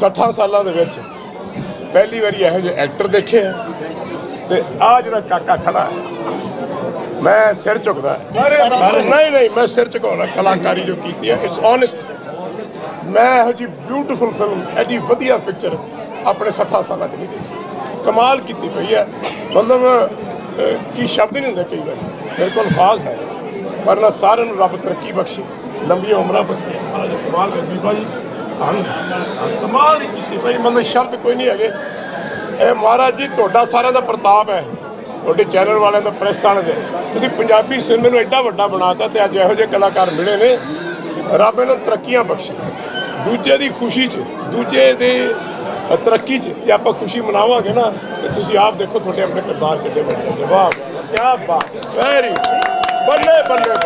60 ਸਾਲਾਂ ਦੇ ਵਿੱਚ ਪਹਿਲੀ ਵਾਰੀ ਇਹੋ ਜਿਹੇ ਐਕਟਰ ਦੇਖੇ ਆ। ਤੇ ਆ ਜਿਹੜਾ ਕਾਕਾ ਖੜਾ ਹੈ ਮੈਂ ਸਿਰ ਝੁਕਦਾ ਨਹੀਂ ਨਹੀਂ ਮੈਂ ਸਿਰ ਝੁਕਾਉਣਾ ਕਲਾਕਾਰੀ ਜੋ ਕੀਤੀ ਹੈ ਇਟਸ ਓਨੈਸਟ ਮੈਂ ਇਹੋ ਜੀ ਬਿਊਟੀਫੁਲ ਫਿਲਮ ਐਡੀ ਵਧੀਆ ਪਿਕਚਰ ਆਪਣੇ 60 ਸਾਲਾਂ 'ਚ ਨਹੀਂ ਦੇਖੀ। ਕਮਾਲ ਕੀਤੀ ਪਈ ਹੈ। ਮਤਲਬ ਕੀ ਸ਼ਬਦ ਨਹੀਂ ਹੁੰਦੇ ਕਈ ਵਾਰ। ਮੇਰੇ ਕੋਲ ਅਲਫਾਜ਼ ਹੈ ਪਰ ਨਾ ਸਾਰਿਆਂ ਨੂੰ ਰੱਬ ਤਰੱਕੀ ਬਖਸ਼ੇ ਲੰਬੀਆਂ ਉਮਰਾਂ ਬਖਸ਼ੇ। ਕਮਾਲ ਭਾਈ। ਧੰਨ ਕਮਾਲ ਦੀ ਕੀਤੀ ਭਾਈ ਮਤਲਬ ਸ਼ਬਦ ਕੋਈ ਨਹੀਂ ਹੈਗੇ। ਇਹ ਮਹਾਰਾਜ ਜੀ, ਤੁਹਾਡਾ ਸਾਰਿਆਂ ਦਾ ਪ੍ਰਤਾਪ ਹੈ। ਤੁਹਾਡੇ ਚੈਨਲ ਵਾਲਿਆਂ ਦਾ, ਪ੍ਰੈਸ ਵਾਲਿਆਂ ਦੇ। ਤੁਸੀਂ ਪੰਜਾਬੀ ਸਿਨੇਮੇ ਨੂੰ ਐਡਾ ਵੱਡਾ ਬਣਾਤਾ ਤੇ ਅੱਜ ਇਹੋ ਜਿਹੇ ਕਲਾਕਾਰ ਮਿਲੇ ਨੇ। ਰੱਬ ਇਹਨਾਂ ਤਰੱਕੀਆਂ ਬਖਸ਼ੇ। ਦੂਜੇ ਦੀ ਖੁਸ਼ੀ 'ਚ, ਦੂਜੇ ਦੇ ਤਰੱਕੀ 'ਚ ਜੇ ਆਪਾਂ ਖੁਸ਼ੀ ਮਨਾਵਾਂਗੇ ਨਾ, ਤੇ ਤੁਸੀਂ ਆਪ ਦੇਖੋ ਤੁਹਾਡੇ ਆਪਣੇ ਕਿਰਦਾਰ ਕਿੱਡੇ ਬਣ ਜਾਣਗੇ ਵਾਹ ਕੀ ਬਾਤ ਵੈਰੀ ਬੱਲੇ ਬੱਲੇ।